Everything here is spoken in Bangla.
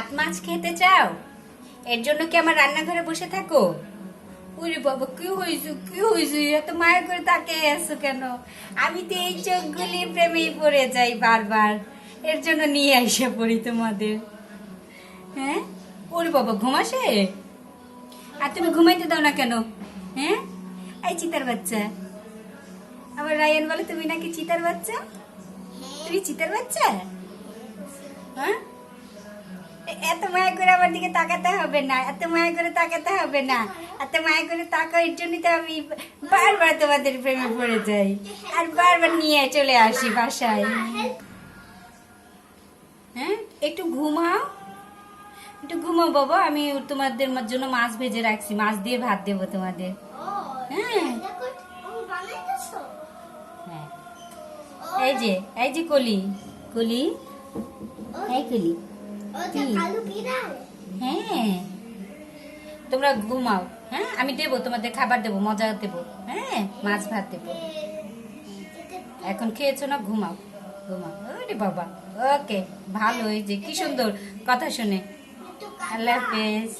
ভাত, মাছ খেতে চাও? এর জন্য কি আমার রান্নাঘরে বসে থাকো? ওরে বাবা, কি হয়েছে কি হয়েছে? এত মায়া করে তাকে আছো কেন? আমি তো এই চোখগুলির প্রেমেই পড়ে যাই বারবার। এর জন্য নিয়ে এসে পড়ি তোমাদের। হ্যাঁ? ওরে বাবা ঘুমাসে আর তুমি ঘুমাইতে দাও না কেন? হ্যাঁ? এই চিতার বাচ্চা। আবার রায়ান বলে, তুমি নাকি চিতার বাচ্চা? তুমি চিতার বাচ্চা? হ্যাঁ? এত মায়া করে আমার দিকে তাকাতে হবে না, এত মায়া করে তাকাতে হবে না, এত মায়া করে তাকার জন্যই তো আমি বারবার তোমাদের প্রেমে পড়ে যাই। আর বারবার নিয়ে চলে আসি বাসায়। হ্যাঁ একটু ঘুমাও। একটু ঘুমাও বাবা, আমি তোমাদের জন্য মাছ ভেজে রাখছি, মাছ দিয়ে ভাত দেবো তোমাদের। হ্যাঁ। হ্যাঁ। এই যে এই যে কলি কলি। এই কলি। হ্যাঁ। তোমরা ঘুমাও হ্যাঁ? আমি দেবো তোমাদের খাবার দেবো মজা দেবো হ্যাঁ? মাছ ভাত দেবো। এখন খেয়েছো না? ঘুমাও ঘুমাও। ওরে বাবা। ওকে ভালো এই যে কি সুন্দর কথা শুনে। আল্লাহ হাফেজ।